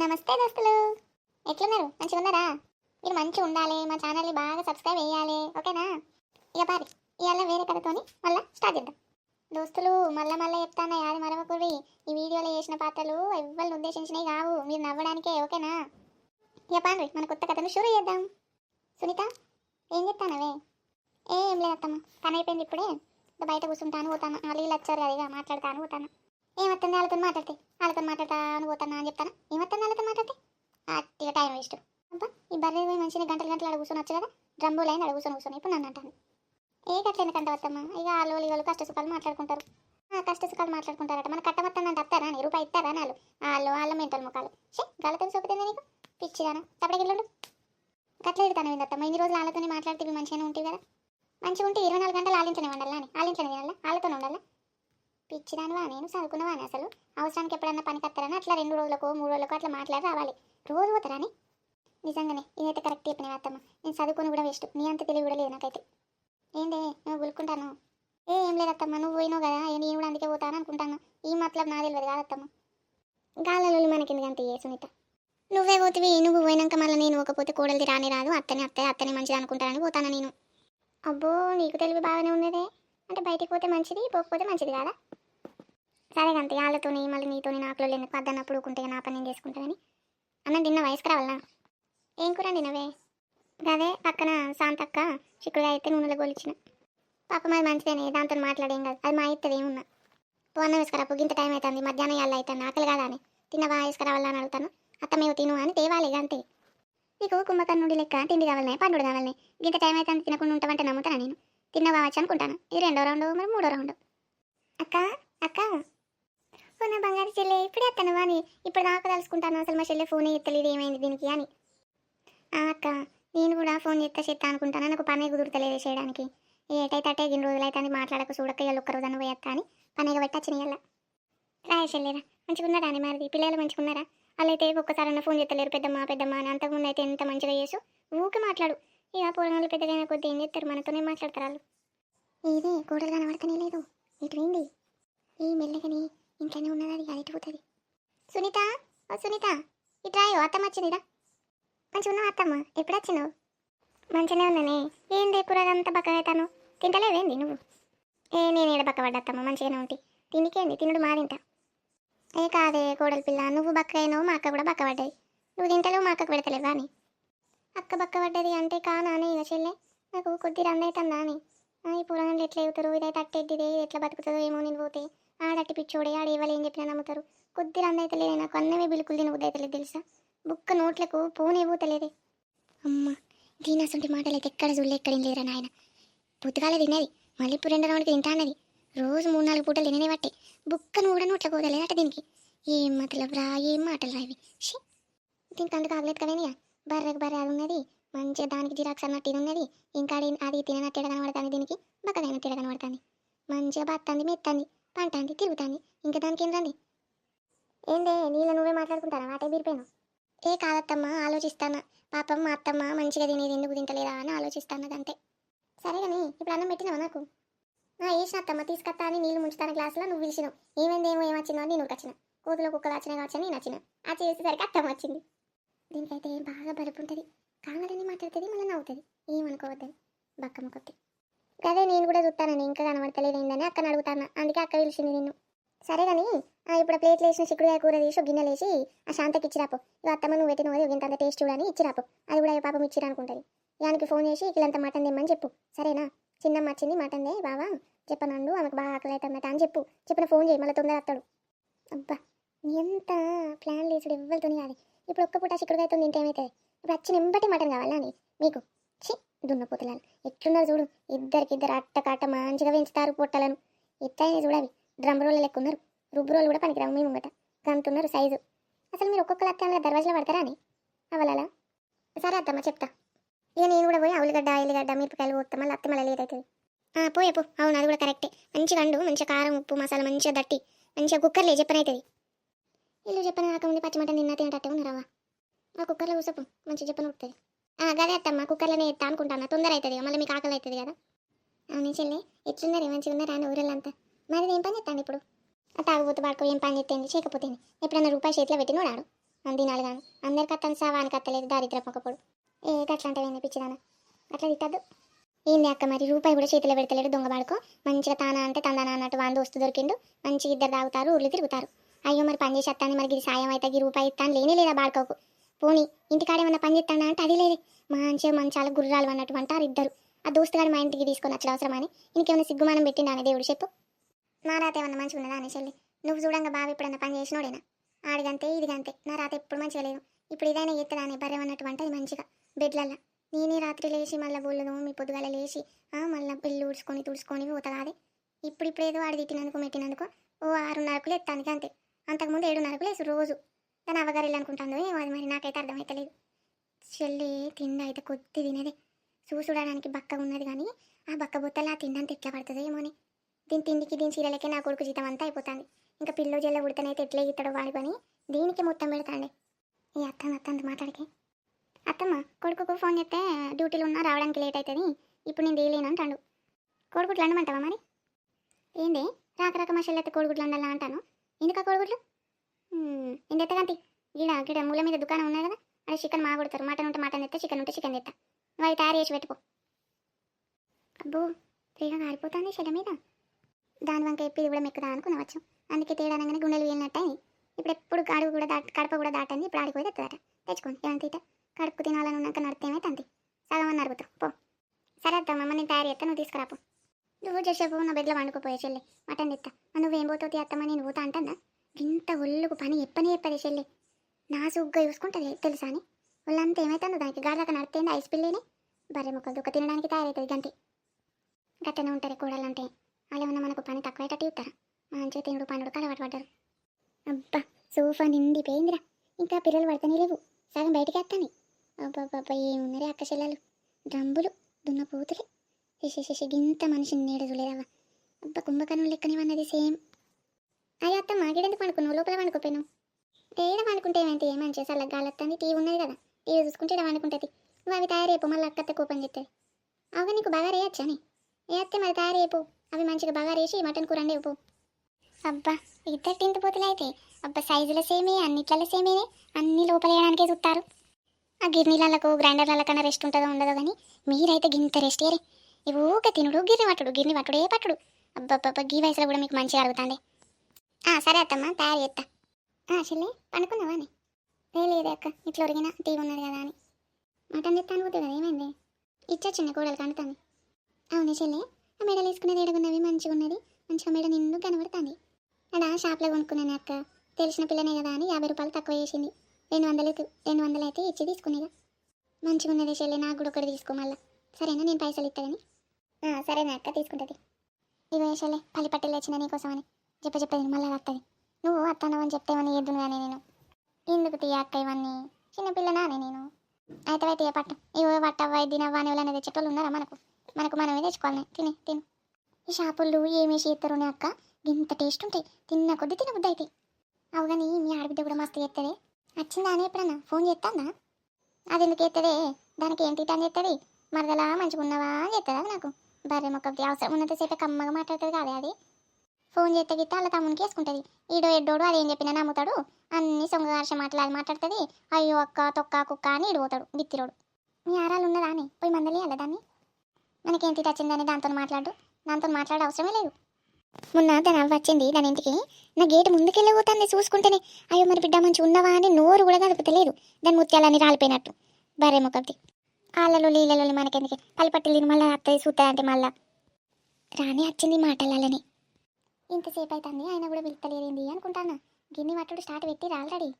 నమస్తే దోస్తులు. ఎట్లున్నారు? మంచిగా ఉన్నారా? మీరు మంచిగా ఉండాలి మా ఛానల్ని బాగా సబ్స్క్రైబ్ చేయాలి ఓకేనా? ఇక పారి ఇవాళ వేరే కథతోని మళ్ళీ స్టార్ట్ చేద్దాం. దోస్తులు మళ్ళీ మళ్ళీ చెప్తాను యాది మరవకుర్రి ఈ వీడియోలో చేసిన పాత్రలు ఎవరిని ఉద్దేశించినవి కావు. మీరు నవ్వడానికే ఓకేనా? ఇక పాండ్రి మన కొత్త కథను షురూ చేద్దాం. సునీత ఏం చెప్తానవే? ఏం లేదత్తమ్మ పని అయిపోయింది ఇప్పుడే. బయట కూర్చుంటాను పోతాను. వాళ్ళు వీళ్ళు వచ్చారు కదా ఇక మాట్లాడతాను పోతాను. ఏమత్తుంది వాళ్ళతో మాట్లాడితే? వాళ్ళతో మాట్లాడతా అని పోతానా అని చెప్తాను? ఏమత్తుంది వాళ్ళతో మాట్లాడితే? అట్టిగా టైం వేస్ట్ అబ్బా ఈ బర్రె పోయి మంచిగా గంటలు గంటలు అడుగు కూర్చొని వచ్చు కదా? డ్రమ్ము లైన్ అడుగు కూర్చొని కూర్చొని ఇప్పుడు నన్ను అంటాను ఏ గట్ల ఎందుకంటే వస్తామా ఇక వాళ్ళు వాళ్ళు కష్ట సుఖాలు మాట్లాడుకుంటారు. ఆ కష్ట సుఖాలు మాట్లాడుకుంటారట. మన కట్టమత్తాను అంటే వస్తారా నీ రూపాయి ఇస్తారా వాళ్ళు వాళ్ళు వాళ్ళ మెంటల్ ముఖాలు. షే గలతని సోకుతుంది నీకు? పిచ్చిదానా. తప్పటికెళ్ళండు గట్ల ఎడతాను ఏందత్తమ్మ ఇన్ని రోజులు వాళ్ళతోనే మాట్లాడితే మంచిగానే ఉంటుంది కదా? మంచిగా ఉంటే ఇరవై నాలుగు గంటలు ఆలించనే ఉండాలా అని? ఆలించనే తినాలా వాళ్ళతోనే ఉండాలా? పిచ్చిదానివా నేను చదువుకున్నవాని అసలు? అవసరానికి ఎప్పుడన్నా పనికి వస్తారని అట్లా రెండు రోజులకు మూడు రోజులకు అట్లా మాట్లాడి రావాలి. రోజు పోతారని నిజంగానే ఇదైతే కరెక్ట్ చెప్పిన అత్తమ్మ. నేను చదువుకుని కూడా వేస్ట్ నీ అంత తెలివి కూడా లేదు నాకైతే. ఏందే నువ్వు గులుకుంటాను ఏ ఏం లేదు అత్తమ్మ నువ్వు పోయినావు కదా ఏ నేను కూడా అందుకే పోతాను అనుకుంటాను. ఈ మతలబ్ నా తెలియదు కాదు అత్తమ్మ. గాలలో మనకి ఎందుకంత ఏ సునీత? నువ్వే పోతివి నువ్వు పోయినాక మళ్ళీ నేను ఒకపోతే కోడలిది రాని రాదు. అత్తని అత్తయ్య అత్తని మంచిది అనుకుంటానని పోతాను నేను. అబ్బో నీకు తెలివి బాగానే ఉన్నదే. అంటే బయటికి పోతే మంచిది పోకపోతే మంచిది కాదా? సరే అంతే వాళ్ళతోని మళ్ళీ నీతోని నాకులో ఎందుకు వద్దన్నప్పుడు ఊకుంటే నా పని నేను చేసుకుంటానని అన్నం తిన్న వయసుకు రావాలా ఏం కూర తినవే అదే పక్కన శాంతక్క చిక్కుడుగా అయితే నూనెలో గోలిచ్చిన. పాప మరి మంచిదేనే దాంతో మాట్లాడేం కాదు. అది మా ఇస్తుంది ఏమున్నా. పో వేసుకురా గింత టైం అవుతుంది మధ్యాహ్నం వాళ్ళు అవుతాను ఆకలి కాదా అని. తిన్నవా వేసుకురావాలా అని అడుగుతాను. అత్త మేము తిను అని తేవాలి అంతే. నీకు కుంభకర్ణుడి లెక్క తిండి కావాలనే పండుడు కావాలనే. గింత టైం అయితే తినకుండా ఉంటామంటే నమ్ముతాను నేను? తిన్నవా వచ్చి అనుకుంటాను? ఇది రెండో రౌండ్ మరి మూడో రౌండ్. అక్క అక్క ఓ నా బంగారు చెల్లె ఇప్పుడే అత్తను అని ఇప్పుడు దాకా తలుసుకుంటాను అసలు మా చెల్లె ఫోన్ ఎత్తలేదు ఏమైంది దీనికి అని. ఆ అక్క నేను కూడా ఫోన్ చేస్తా చేస్తా అనుకుంటాను. నాకు పని కుదురుతలేదు చేయడానికి. ఏటైతే అటే ఇన్ని రోజులు అయితే మాట్లాడక చూడక ఇవాళ ఒక్క రోజు పోయేస్తా అని పనిగా పెట్టి వచ్చిన ఇవాళ రాయ చెల్లెరా అని మరి పిల్లలు మంచిగున్నారా వాళ్ళైతే ఒక్కసారి అన్న ఫోన్ చేస్తలేరు పెద్దమ్మ పెద్దమ్మ అని. అంతకుముందు అయితే ఎంత మంచిగా చేసు ఊకే మాట్లాడు. ఇక పూర్ణాలు పెద్దగా కొద్ది ఏం చేస్తారు? మనతోనే మాట్లాడతారు వాళ్ళు. ఏదే? కూడలు కనబడతనే లేదు. ఇటు ఏంది? ఈ మెల్లగని. ఇంట్లోనే ఉన్నది అది అది పోతుంది. సునీత ఓ సునీత ఇటు అత్తమ్మ వచ్చిందిరా మంచిగా ఉన్నావు అత్తమ్మ? ఎప్పుడు వచ్చినావు? మంచిగానే ఉన్నానే. ఏంది కూర అంతా బక్కగా అవుతాను? తింటలేవేంది నువ్వు? ఏ నేను ఏడ బక్క పడ్డత్తమ్మ మంచిగానే ఉంటే. తిండికేంది తినుడు మాదింట ఏ కాదే కోడలి పిల్ల నువ్వు బక్క అయినావు మా అక్క కూడా బక్క నువ్వు తింటలేవు మా అక్కకు పెడతలేవా అని. అక్క బక్క పడ్డది అంటే కానానే ఇక చెల్లె? నాకు కొద్ది రందవుతుందా అని. ఈ పూరగాళ్ళు ఎట్లా అవుతారు ఇదైతే అట్టెడ్డిదే ఎట్లా బతుకుతుందో ఏమో నేను పోతే. ఆడటి పిచ్చోడే ఆడ ఏం చెప్పినా నమ్ముతారు. కొద్ది రందైతే లేదు నాకు అన్నమే బిల్కులు తిన బుద్ధి తెలుసా? బుక్క నోట్లకు పోనే పోతలేదే అమ్మ దీని మాటలు అయితే ఎక్కడ చూడలే ఎక్కడ లేదురా నాయన. పొద్దుగాలే తినేది మళ్ళీ ఇప్పుడు రౌండ్కి తింటా అన్నది. రోజు మూడు నాలుగు పూటలు తిననే బట్టి బుక్కను కూడా నోట్ల పోతలేదట దీనికి. ఏం మాటలు రా ఏం మాటలు రా ఇవి. షీ దీనికి అందుకు ఆగలేదు కదేనియా బర్రెకు బర్రె అది ఉన్నది మంచిగా దానికి జిరాక్స్ అన్నట్టు ఇది ఉన్నది ఇంకా అది- అది తిననట్టు ఎడ కనబడుతుంది దీనికి? బక్కదైనట్టు ఎడ కనబడుతుంది? మంచిగా బత్తంది మెత్తంది. పంటంది తిరుగుతాంది. ఇంకా దానికి ఏం రండి ఏందే నీళ్ళ నువ్వే మాట్లాడుకుంటారా వాటే బీరిపోయాను? ఏ కాదత్తమ్మా ఆలోచిస్తానా. పాపం మా అత్తమ్మ మంచిగా తినేది ఎందుకు తింటలేదా అని ఆలోచిస్తాను అంతే. సరే కానీ ఇప్పుడు అన్నం పెట్టినావా నాకు? నా వేసిన అత్తమ్మ తీసుకొస్తా అని నీళ్ళు ముంచుతాను గ్లాసులో నువ్వు పిలిచినావు. ఏమైంది ఏమొచ్చిందో అని నేను వచ్చిన కూతులో కుక్కలు వచ్చినాయి కావచ్చు నేను వచ్చిన. ఆ చేసేసరికి అత్తమ్మ వచ్చింది. దీనికైతే బాగా బరుపు ఉంటుంది. కాంగడని మాట్లాడుతుంది మళ్ళీ నవ్వుతుంది. ఏమనుకోవద్దని. బక్కమ్మ కొట్టి అదే నేను కూడా చూస్తానని ఇంకా కనబడతలేదు ఏందని అక్కని అడుగుతాను? అందుకే అక్క పిలిచింది నిన్ను. సరే కానీ ఇప్పుడు ప్లేట్లు వేసిన చిక్కుడుకాయ కూర తీసి గిన్నెలు వేసి ఆ శాంతకి ఇచ్చిరాపు ఇక అత్తమ్మ నువ్వు పెట్టిన పోయి ఇంత టేస్ట్ చూడని ఇచ్చిరాపు అది కూడా పాపం ఇచ్చిరనుకుంటుంది అనుకుంటుంది యానికి ఫోన్ చేసి ఇలాంత మటన్ తెమ్మని చెప్పు. సరేనా? చిన్నమ్మ వచ్చింది మటన్ దే బావా చెప్పనండు ఆమెకు బాగా ఆకలి అవుతుందట అని చెప్పు. చెప్పిన ఫోన్ చేయి మళ్ళీ తొందర వస్తాడు అబ్బా ఎంత ప్లాన్ లేచుడు ఎవ్వరితోని కాదు. ఇప్పుడు ఒక్క పూట చిక్కుడుకాయ తింటే ఏమవుతుంది ఇప్పుడు వచ్చిన ఎంబటి మటన్ కావాలా అని మీకు? దున్నపోతలను ఎట్లున్నారు చూడు ఇద్దరికిద్దరు అట్ట కట్ట మంచిగా పెంచుతారు పొట్టలను. ఎత్తైనా చూడవి డ్రమ్ రోల్ లెక్క ఉన్నారు రుబ్బు రోల్ కూడా పనికిరావు మీ ముంగట. గంతున్నారు సైజు. అసలు మీరు ఒక్కొక్క అత్తాను దర్వాజలో పడతారా అని? అవలాలా? సరే అత్తమ్మ చెప్తా. ఇక నేను కూడా పోయి ఉల్లిగడ్డ ఎల్లిగడ్డ మిరపకాయలు పోతా మళ్ళీ అత్త మళ్ళీ అవుతుంది. ఆ, పోయే పో. అవును అది కూడా కరెక్టే. మంచిగా అండు మంచిగా కారం ఉప్పు మసాలా మంచిగా దట్టి మంచిగా కుక్కర్లే చెప్పనవుతుంది ఇల్లు చెప్పని రాకముందు పచ్చిమటన్ నిన్న తినటట్టే ఉన్నారావా? ఆ కుక్కర్లో కూసపు మంచిగా చెప్పని ఉంటుంది గదే అత్తమ్మ కుక్కర్లోనే ఎత్తా అనుకుంటాను తొందర అవుతుంది మళ్ళీ మీకు ఆకలి అవుతుంది కదా. అవును చెల్లె ఎట్లున్నారు మంచిగా ఉన్నారా అని ఊరల్లంతా మరి ఏం పని చేస్తాను ఇప్పుడు? తాగుబోతు పడుకో ఏం పని చేస్తుంది చేయకపోతే ఎప్పుడన్నా రూపాయి చేతిలో పెట్టి నోడాడు? అని తినాలి కానీ అందరికి అత్తను సావానికి అత్తలేదు దారిద్ర ఒకప్పుడు ఏ గట్లా అంటే పిచ్చిదానా? అట్లా తిట్టద్దు. ఏంది అక్క మరి? రూపాయి కూడా చేతిలో పెడతలేడు దొంగ పడుకో మంచిగా తానా అంటే తందానా అన్నట్టు వాంది వస్తు దొరికిండు. మంచిగా ఇద్దరు తాగుతారు ఊర్లు తిరుగుతారు. అయ్యో మరి పని చేసి వస్తాను మరి ఇది సాయం అయితే ఈ రూపాయి ఇస్తాను లేనే లేదా బాడుకోకు? పోనీ ఇంటికాడ ఏమన్నా పని చేస్తాడా అంటే అది లేదే. మంచిగా మంచాల గుర్రాలు అన్నట్టు అంటారు ఇద్దరు. ఆ దోస్తుగాడు మా ఇంటికి తీసుకొని వచ్చి అవసరమని ఇంకేమైనా సిగ్గుమానం పెట్టిండా అని దేవుడు చెప్పు. నా రాత ఏమన్నా మంచిగా ఉన్నదా అని చెల్లి. నువ్వు చూడంగా బాబు ఎప్పుడన్నా పని చేసినోడేనా? ఆడిగంతే ఇదిగంతే నా రాత ఎప్పుడు మంచిగా లేదు. ఇప్పుడు ఇదైనా ఎత్తదా అని బర్రె అన్నట్టు అది మంచిగా. బెడ్లల్లా. నేనే రాత్రి లేచి మళ్ళీ బోళ్ళు మీ పొద్దుగాల లేచి ఆ, మళ్ళీ పిల్లి ఊడ్చుకొని తుడుచుకొని పోతగాదే ఇప్పుడు ఇప్పుడు ఏదో ఆడి తిట్టినందుకు మెట్టినందుకు ఓ ఆరున్నరకు ఎత్తానికి అంతే. అంతకుముందు ఏడున్నరకు లేసు రోజు. దాని అవగారిల్లు అనుకుంటుందో ఏమో అది మరి నాకైతే అర్థమవుతలేదు చెల్లి తిండి అయితే కొద్ది తినేది. చూసుడడానికి బక్క ఉన్నది కానీ ఆ బక్క బొత్తలా ఆ ఎట్లా పడుతుందో ఏమోని దీని తిండికి దీని చీరలకే నా కొడుకు జీతం అంతా అయిపోతుంది. ఇంకా పిల్లో జల్ల ఉడితేనైతే ఎట్లా ఇస్తాడో వాడుకొని పని దీనికి మొత్తం పెడతాండి. ఈ అత్తమ్మ అత్తంత మాట్లాడికి. అత్తమ్మ కొడుకుకు ఫోన్ చేస్తే డ్యూటీలో ఉన్నా రావడానికి లేట్ అవుతుంది ఇప్పుడు నేను తీయలేను అంటాడు. కోడిగుడ్లు అండమంటావా మరి? ఏంది? రాక రాక మసాలా కోడిగుడ్లు అండాలా అంటాను. ఎందుకు ఆ కోడిగుడ్లు? ఎంత ఎత్తగంతి గిడ గిడ మూల మీద దుకాణం ఉన్నది కదా? అక్కడ చికెన్ మా కొడతారు. మటన్ ఉంటే మటన్ తెస్తా చికెన్ ఉంటే చికెన్ తెస్తా నువ్వు అవి తయారు చేసి పెట్టుకో. అబ్బో ఫ్రీగా కారిపోతుంది చెల మీద. దాని వంక ఎప్పి కూడా మెక్కుదా అనుకునవచ్చు అందుకే తేడా అనగానే గుండెలు వీలినట్టు అయింది ఇప్పుడు ఎప్పుడు అడుగు కూడా దాట కడప కూడా దాటంది. ఇప్పుడు ఆడికి పోయి తెచ్చుకోండి ఏమంత తీట కడుపు తినాలని ఉన్నాక నడితేమే అంతే సగం అని అరుగుతాం పో. సరే అత్తమ్మ అమ్మ నేను తయారు చేస్తా నువ్వు తీసుకురాపో. నువ్వు చేసేపు నా బెడ్లో వండుకోపోయే చెల్లి. మటన్ తెస్తా నువ్వేం పోతావు అత్తమ్మ? నేను పోతా అంటుందా ఇంత ఒళ్ళుకు పని ఎప్పని చెప్పదే చెల్లి? నా సుగ్గా చూసుకుంటుంది తెలుసా అని? వాళ్ళంతా ఏమైతుందో దానికి గాడిదాకా నడితేంది ఐస్ పిల్లిని? బర్రె మొక్కలు దుక్క తినడానికి తయారవుతుంది గంతి. గట్టనే ఉంటారు కూడలంటే వాళ్ళు ఏమన్నా మనకు పని తక్కువేటట్టు ఇస్తారా మంచిగా తినుడు పండుడు అలవాటు పడ్డారు. అబ్బా సోఫా నిండిపోయిందిరా. ఇంకా పిల్లలు పడతానే లేవు. సగం బయటికి వేస్తాను అబ్బాబ్బా ఏమున్నారే అక్క చెల్లెలు? డ్రంబులు దున్న పూతులు. శశి శశి గింత మనిషిని నీడ చూడలేదవ్వ. అబ్బా కుంభకర్ణం లెక్కనే ఉన్నది సేమ్. అయ్యో అత్త మాగిడెందుకు పండుకున్నావు? లోపల పండుకోపోయాను ఏడ పండుకుంటే ఏమైంది? మంచిగా చల్లగా గాలత్తాన్ని టీవీ ఉన్నది కదా. టీవీ చూసుకుంటే ఇలా పండుకుంటుంది? నువ్వు అవి తయారు మళ్ళీ అక్కత్త కోపం చెప్తుంది అవి నీకు బాగా రేయొచ్చని ఏ అత్తే మరి తయారు అవి మంచిగా బాగా రేసి మటన్ కూర అండి పో. అబ్బా ఇద్దరు టింత పోతులు అయితే. అబ్బా సైజుల సేమే అన్నిట్లలో సేమేనే అన్ని లోపల వేయడానికే చూస్తారు ఆ గిర్నీలకు గ్రైండర్ల కన్నా రెస్ట్ ఉంటుందో ఉండదో కానీ మీరైతే గింత రెస్ట్ ఇయరే ఇవి ఊక తినుడు గిర్ని పట్టుడు గిర్ని పట్టుడే పట్టుడు. అబ్బబ్బబ్బా గీ వయసులో కూడా మీకు మంచిగా అడుగుతాండే. సరే అత్తమ్మ తయారు చేస్తా చెల్లి పండుకున్నావా అని? ఏ లేదే అక్క ఇట్లా ఒరిగినా టీవీ ఉన్నది కదా అని. మటన్ తెత్తా అనుకుంటే కదా ఏమైంది? ఇచ్చొచ్చింది కూడలు కండుతాను అవును చెల్లి ఆ మెడలు వేసుకునేది ఎడగున్నవి మంచిగా ఉన్నది మంచిగా మెడ నిన్ను కనబడుతుంది. అడా షాప్లో కొనుక్కున్నాను అక్క. తెలిసిన పిల్లనే కదా అని యాభై రూపాయలు తక్కువ చేసింది. రెండు వందలు రెండు వందలు అయితే ఇచ్చి తీసుకునేగా మంచిగా ఉన్నది చెల్లి నాకు కూడా ఒకటి తీసుకో మళ్ళా. సరేనా నేను పైసలు ఇస్తాను సరేనా అక్క తీసుకుంటుంది. ఇవో చెల్లె పల్లి పట్టెలు వచ్చిన నీకోసమని చెప్ప చెప్పేది మళ్ళీ వస్తుంది నువ్వు అత్తన్నావు అని చెప్తేమని ఎద్దును కానీ నేను. ఎందుకు తీయ అక్క ఇవన్నీ? చిన్నపిల్లనానే నేను అయితే తీయ పట్ట? ఇవో పట్టవ్వ తినవ్వ అని ఎవరైనా తెచ్చేటోళ్ళు ఉన్నారా మనకు? మనకు మనమే తెచ్చుకోవాలి తిని తిను. ఈ షాపుల్లో ఏమేసి ఇస్తారు అక్క? ఇంత టేస్ట్ ఉంటాయి. తిన్న కొద్ది తినబుద్ది అయితే అవు కానీ మీ ఆడబిడ్డ కూడా మస్తు చేస్తుంది వచ్చిందా అని ఎప్పుడన్నా? ఫోన్ చేస్తానా అది ఎందుకు ఎత్తదే దానికి ఏంటి అని చెప్తుంది మరదలా మంచిగా ఉన్నావా అని చెప్తుంది నాకు? బర్రె మొక్క అవసరం ఉన్నంతసేపే కమ్మగా మాట్లాడుతుంది కాదే అది? ఫోన్ చేస్తే గిట్ట అలా తమ్మునికి వేసుకుంటుంది. ఈడో ఎడ్డోడు అదేం చెప్పినా నమ్ముతాడు. అన్ని సొంగగార్ష మాటలు అది మాట్లాడుతుంది. అయ్యో అక్క తొక్క కుక్క అని ఇడిపోతాడు బిత్తిరోడు. మీ ఆరాలు ఉన్నదా అని? పోయి మందలి అలా దాన్ని మనకేంటి వచ్చిందని దాంతో మాట్లాడు. దాంతో మాట్లాడే అవసరమే లేదు. మొన్న దాని అవ్వ వచ్చింది దాని ఇంటికి. నా గేటు పోతాను చూసుకుంటేనే. అయ్యో మరి బిడ్డ మంచి ఉన్నవా అని నోరు కూడా కదుపుతలేదు దాని ముత్యాలని రాలిపోయినట్టు. బరే మొక్కది ఆళ్ళలో లీలలో మనకెందుకు? లేని మళ్ళీ అత్తది చూస్తా అంటే మళ్ళా. రాని వచ్చింది మాటలని ఇంతసేపు అవుతుంది ఆయన కూడా పిలుస్తలేదేంది అనుకుంటానా? గిన్ని మట్టుడు స్టార్ట్ పెట్టి ఆల్రెడీ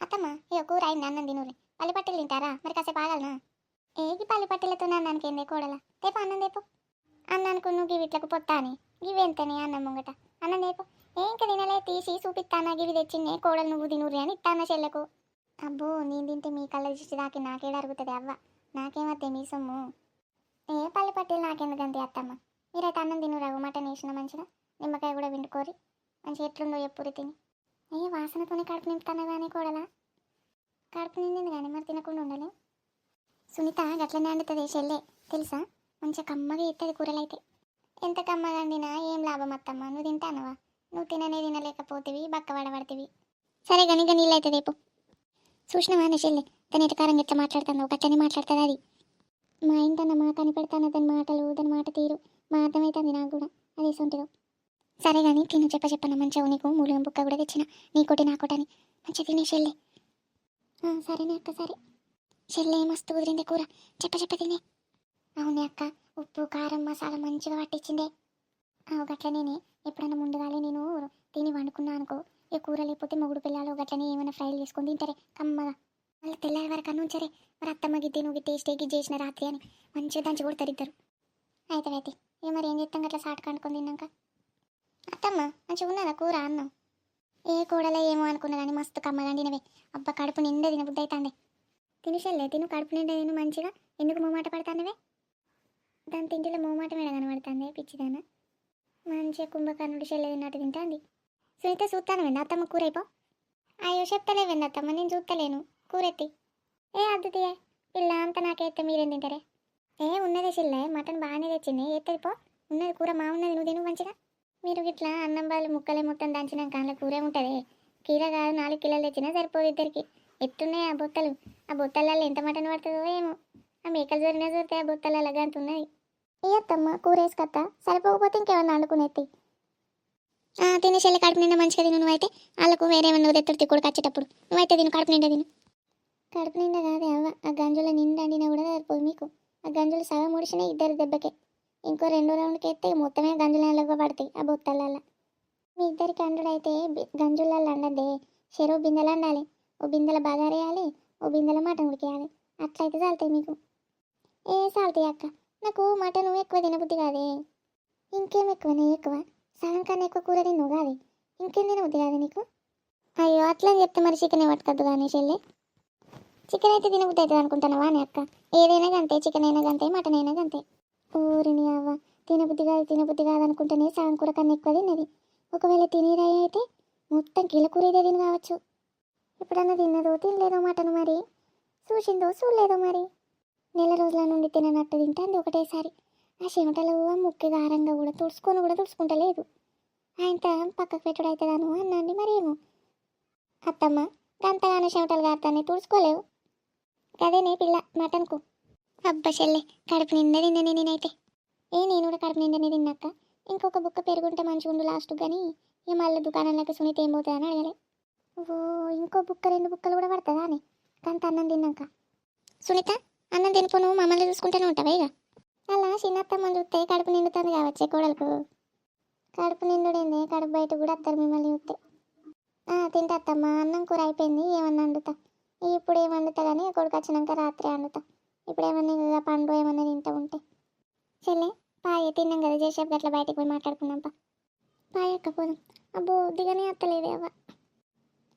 అత్తమ్మ ఇక కూర అయింది అన్నం తినూరి. పల్లిపట్టెలు తింటారా? మరి కాసేపు ఆగలనా? ఏగి పల్లిపట్టెలతో అన్నానికి ఏందే కూడలా? తేపు అన్నం తేపు. అన్నానికి నువ్వు గివిట్లకు పొత్తా అని గివెంతనే అన్నం ముంగట? అన్నం తేపు. ఏ తినలే తీసి చూపిస్తానా గివి తెచ్చిందే. కోడలు నువ్వు తినూరి అని ఇస్తానా చెల్లెకు? అబ్బో నేను తింటే మీ కళ్ళ దృష్టి దాకి నాకేడ అరుగుతుంది అవ్వ? నాకేమద్దే మీ సొమ్ము? ఏ పల్లిపట్టెలు నాకెందుకంతే అత్తమ్మ? మీరైతే అన్నం తినురావు మటన్ వేసిన మంచిగా నిమ్మకాయ కూడా విండుకోరి మంచి ఎట్లుందో ఎప్పుడు తిని. ఏ వాసనతోనే కడుపు నింపుతాను కానీ కూడలా? కడుపు నిండింది కానీ మరి తినకుండా ఉండలే. సునీత గట్లనే వండుతుంది చెల్లె. తెలుసా? మంచిగా కమ్మగా ఎత్తది కూరలైతే. ఎంత కమ్మగా వండినా ఏం లాభం అత్తమ్మ? నువ్వు తింటానవా? నువ్వు తిననే తినలేకపోతేవి బక్క సరే కానీ ఇక నీళ్ళు రేపు చూసినావా చెల్లె? తన ఎటకారంగా ఎట్లా మాట్లాడుతుందో? గట్లనే మాట్లాడుతుంది అది. మా ఇంటన్న మా కనిపెడతాను దాని మాటలు దాని మాట తీరు. మా అర్థమవుతుంది నాకు కూడా. అదే సొంటిదో సరే కానీ తిను చెప్ప చెప్పన్న. మంచిగా నీకు మూలం బుక్క కూడా తెచ్చిన. నీకోటి నాకోటని మంచిగా తినే చెల్లి. సరేనే అక్క సరే. చెల్లె మస్తు కుదిరిందే కూర. చెప్ప చెప్ప తినే. అవునే అక్క ఉప్పు కారం మసాలా మంచిగా పట్టించిందే. ఆ, గట్లనేనే ఎప్పుడన్నా ముందుగానే నేను తిని వండుకున్నా అనుకో. ఈ కూర లేకపోతే మొగుడు పిల్లలు గట్లనే ఏమైనా ఫ్రైలు చేసుకొని తింటారే. కమ్మగా. వాళ్ళు తెల్లారి వరకు అన్నం మరి అత్తమ్మ గిద్ది నువ్వు టేస్ట్ గిజ్ చేసిన రాత్రి అని. మంచిగా దంచి కొడతారు ఇద్దరు. అయితే అయితే. ఇక మరి ఏం చేస్తాం? అట్లా సాటు కండుకొని తిన్నాక? అత్తమ్మ మంచిగా ఉన్నదా కూర అన్నం? ఏ కూడలే ఏమో అనుకున్నా కానీ మస్తు కమ్మగండినవే అబ్బా కడుపు నిండా తినబుద్ధి అవుతాండే తినుషల్లే తిను. కడుపు నిండా తిను మంచిగా. ఎందుకు మోమాట పడతానవే దాని తిండిలో మోమాట మీద కనబడుతుంది పిచ్చిదాన? మంచిగా కుంభకర్ణుడు చెల్లె తిన్నట్టు తింటాంది. సునీత చూస్తాను వెండి అత్తమ్మ కూర అయిపో. అయ్యో చెప్తలేవండి అత్తమ్మ? నేను చూస్తలేను. కూరెత్తి ఏ అద్దుతియే పిల్ల అంతా నాకేస్తే మీరేం తింటారే? ఏ ఉన్నదే చెల్లె. మటన్ బాగానే తెచ్చింది. ఎత్తది పో. ఉన్నది కూర మా ఉన్నది నువ్వు తిను మంచిగా. మీరు ఇట్లా అన్నం బాలు ముక్కలే మొత్తం దంచినాక అందులో కూరే ఉంటుంది కిలో కాదు నాలుగు కిలోలు తెచ్చినా సరిపోదు ఇద్దరికి. ఎట్టున్నాయి ఆ బొత్తలు. ఆ బొత్తలలో ఎంత మటన్ పడుతుందో ఏమో. ఆ మేకలు జరిగినా చూస్తే ఆ బొత్తలు అలాగంత ఉన్నాయి ఇయ్యత్తమ్మ కూర వేసుకొత్తా? సరిపోకపోతే ఇంకేమన్నా వండుకునేత్తి తినే చెల్లి కడుపు నిండా మంచిగా తిను. నువ్వైతే వాళ్ళకు వేరే ఏమన్నా తెత్తుడు తిక్కుడు వచ్చేటప్పుడు నువ్వైతే తిను కడుపు నిండా తిను. కడుపు నిండా కాదే అవ్వ. ఆ గంజుల నిండా అండినా కూడా సరిపోదు మీకు. ఆ గంజులు సగం ముడిచినాయి ఇద్దరు దెబ్బకే. ఇంకో రెండు రౌండ్కి ఎత్తే మొత్తమే గంజుల పడతాయి ఆ బొత్తలలో మీ ఇద్దరికి అండుడైతే గంజులలో అండద్దే. చెరువు బిందెలు అండాలి. ఓ బిందెల బగారు వేయాలి ఓ బిందెల మటన్ ఉడికేయాలి అట్లయితే చాలుతాయి మీకు. ఏ చాలుతాయి అక్క? నాకు మటన్ ఎక్కువ తినబుద్ధి కాదే. ఇంకేం ఎక్కువనే ఎక్కువ? సగం కన్నా ఎక్కువ కూర తిన్నావు కాదే. ఇంకేం తినబుద్ధి కాదే నీకు? అయ్యో అట్లా చెప్తే మరి చికెన్ పట్టుకద్దు కానీ చెల్లి. చికెన్ అయితే తినబుద్ధి అవుతుంది అనుకుంటున్నావా అని అక్క? ఏదైనా గంతే చికెన్ అయినా గంతే మటన్ అయినా గంతే. తినబుద్ధి కాదు తినబుద్ధి కాదు అనుకుంటేనే సగం కూర కన్నా ఎక్కువ తిన్నది. ఒకవేళ తినేరాయి అయితే మొత్తం కిలో కూర ఇదే తిని కావచ్చు. ఎప్పుడన్నా తిన్నదో తినలేదో మటన్ మరి. చూసిందో చూడలేదో మరి. నెల రోజుల నుండి తిననట్టు తింటుంది ఒకటేసారి. ఆ చెమటలు ముక్కి గారంగా కూడా తుడుచుకొని కూడా తుడుచుకుంటలేదు. ఆయన పక్కకు పెట్టుడు అవుతుందాను అన్నాండి మరేమో. అత్తమ్మ గంతగానో చెమటలు గారుతానే తుడుచుకోలేవు. గదేనే పిల్ల మటన్కు. అబ్బా చెల్లె కడుపు నిండా తిన్ననే నేనైతే. ఏ నేను కూడా కడుపు నిండనే తిన్నాక ఇంకొక బుక్క పెరుగుంటే మంచిగా ఉండు లాస్ట్ కానీ ఇక మళ్ళీ దుకాణంలోకి సునీత ఏం పోతుందని అడగలే. ఓ ఇంకో బుక్క రెండు బుక్కలు కూడా పడుతుందా అని. కంత అన్నం తిన్నాక. సునీత అన్నం తినిపో నువ్వు మమ్మల్ని చూసుకుంటూనే ఉంటావా ఇక? అలా చిన్నత్తమ్మని చూస్తే కడుపు నిండుతుంది కావచ్చే కోడలకు. కడుపు నిండుడేంది కడుపు బయట కూడా వస్తారు మిమ్మల్ని చూస్తే. తింటాత్తమ్మ తింటా అత్తమ్మ అన్నం కూర అయిపోయింది ఏమన్నా వండుతా. ఇప్పుడు ఏం వండుతా కానీ కొడుకు వచ్చినాక రాత్రి వండుతా. ఇప్పుడు ఏమన్నా పండు ఏమన్నా తింటా ఉంటే. చెల్లె పాయ తిన్నాం కదా చేసేపు అట్లా బయటకు పోయి మాట్లాడుకుందాంపా పాయ పోదాం. అబ్బో దిగనే అత్తలేదే అవ్వ.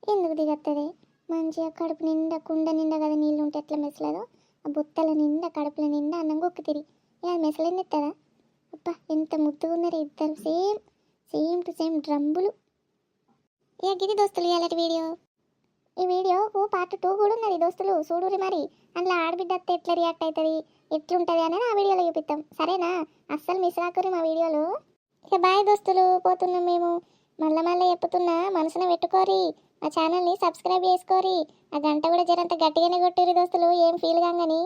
ఎందుకు దిగత్తది? మంచిగా కడుపు నిండా కుండ నిండా కదా నీళ్ళు ఉంటే ఎట్లా మెసలేదో? ఆ బుత్తల నిండా కడుపుల నిండా అన్నం గొక్కి తిరిగి. ఇలా మెసలేని ఎత్తదా? అబ్బా ఎంత ముద్దుగా ఉన్నారు ఇద్దరు. సేమ్ సేమ్ టు సేమ్ డ్రంబులు. ఇక గిది దోస్తులు ఇలాంటి వీడియో? ఈ వీడియోకు పార్ట్ టూ కూడా ఉన్నది దోస్తులు. చూడురి మరి. అందులో ఆడబిడ్డ అత్త ఎట్లా రియాక్ట్ అవుతుంది ఎట్లుంటుంది అనేది ఆ వీడియోలో చూపిస్తాం సరేనా? అస్సలు మిస్ కాకూరి మా వీడియోలు. ఇక బాయ్ దోస్తులు పోతున్నాం మేము. మళ్ళీ మళ్ళీ చెప్పుతున్నా మనసున పెట్టుకోరి మా ఛానల్ని సబ్స్క్రైబ్ చేసుకోరి ఆ గంట కూడా జరంత గట్టిగానే కొట్టిరి దోస్తులు. ఏం ఫీల్ కాగాని?